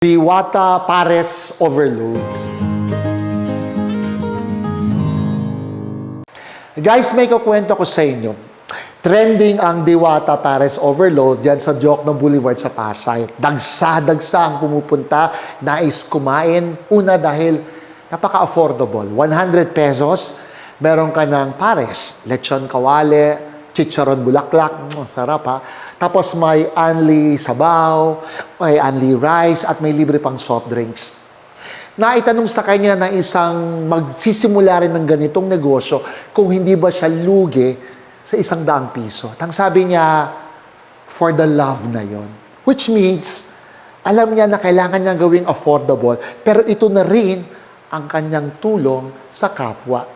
Diwata Pares Overload. Guys, may kukwento ko sa inyo. Trending ang Diwata Pares Overload yan sa Diokno Boulevard sa Pasay. Dagsa-dagsa ang pumupunta, nais kumain. Una dahil napaka-affordable. 100 pesos, meron ka ng pares, lechon kawale, chicharon bulaklak, mm, sarap ha. Tapos may only sabaw, may only rice, at may libre pang soft drinks. Naitanong sa kanya na isang magsisimula rin ng ganitong negosyo kung hindi ba siya lugi sa isang daang piso. At ang sabi niya, for the love na yon. Which means, alam niya na kailangan niya gawing affordable, pero ito na rin ang kanyang tulong sa kapwa.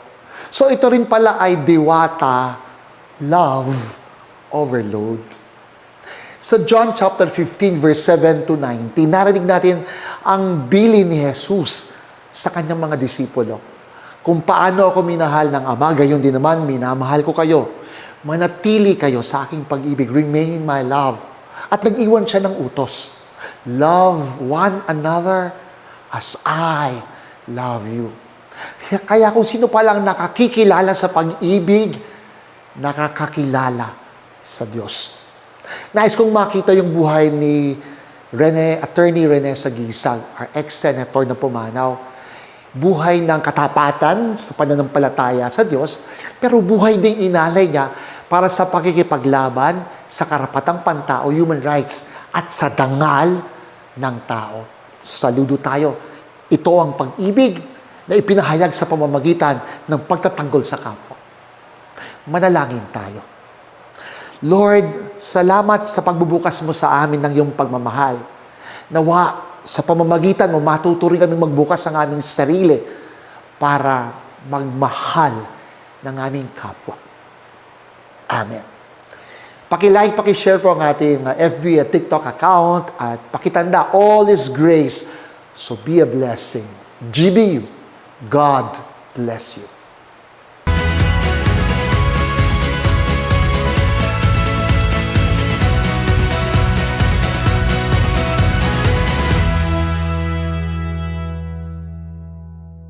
So ito rin pala ay diwata, love, overload. Sa John chapter 15 verse 7 to 19, narinig natin ang bili ni Jesus sa kanyang mga disipulo. Kung paano ako minahal ng Ama, gayon din naman minamahal ko kayo. Manatili kayo sa aking pag-ibig. Remain in my love. At nag-iwan siya ng utos. Love one another as I love you. Kaya kung sino pa lang nakakikilala sa pag-ibig, nakakakilala sa Diyos. Nais kong makita yung buhay ni Rene, Attorney Rene Sagisag, our ex-senator na pumanaw. Buhay ng katapatan sa pananampalataya sa Diyos, pero buhay ding inalay niya para sa pakikipaglaban sa karapatang pantao, human rights, at sa dangal ng tao. Saludo tayo. Ito ang pag-ibig na ipinahayag sa pamamagitan ng pagtatanggol sa kapwa. Manalangin tayo. Lord, salamat sa pagbubukas mo sa amin ng iyong pagmamahal. Nawa, sa pamamagitan mo, matuturing kami magbukas ng aming sarili para magmahal ng aming kapwa. Amen. Pakilike, pakishare po ang ating uh, FB at TikTok account at pakitanda, all is grace. So be a blessing. GBU, God bless you.